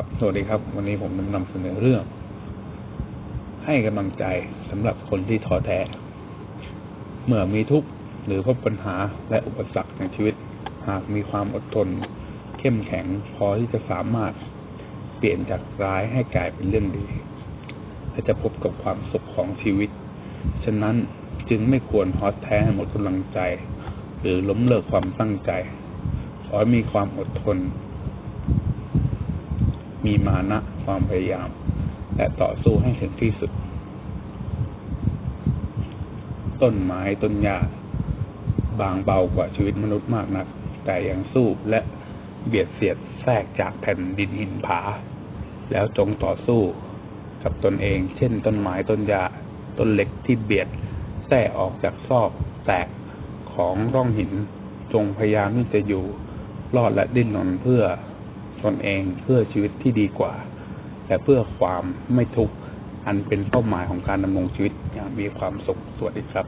ครับ สวัสดีครับ วันนี้ผมนำเสนอเรื่อง ให้กำลังใจสำหรับคนที่ท้อแท้ เมื่อมีทุกข์หรือพบปัญหาและอุปสรรคในชีวิต หากมีความอดทน เข้มแข็งพอที่จะสามารถเปลี่ยนจากร้ายให้กลายเป็นเรื่องดี และจะพบกับความสุขของชีวิต ฉะนั้นจึงไม่ควรท้อแท้ให้หมดกำลังใจ หรือล้มเลิกความตั้งใจ ขอให้มีความอดทน มีมานะความพยายาม และต่อสู้ให้ถึงที่สุด ต้นไม้ต้นหญ้าบางเบากว่าชีวิตมนุษย์มากนัก แต่ยังสู้และเบียดเสียดแทรกจากแผ่นดินหินผา แล้วจงต่อสู้กับตนเอง เช่น ต้นไม้ต้นหญ้าต้นเล็กที่เบียดแทรกออกจากซอกแตกของร่องหิน จงพยายามที่จะอยู่รอดและดิ้นรนเพื่อ ตนเองเพื่อชีวิตที่ดีกว่า และเพื่อความไม่ทุกข์อันเป็นเป้าหมายของการดำรงชีวิตอย่างมีความสุขสวัสดีครับ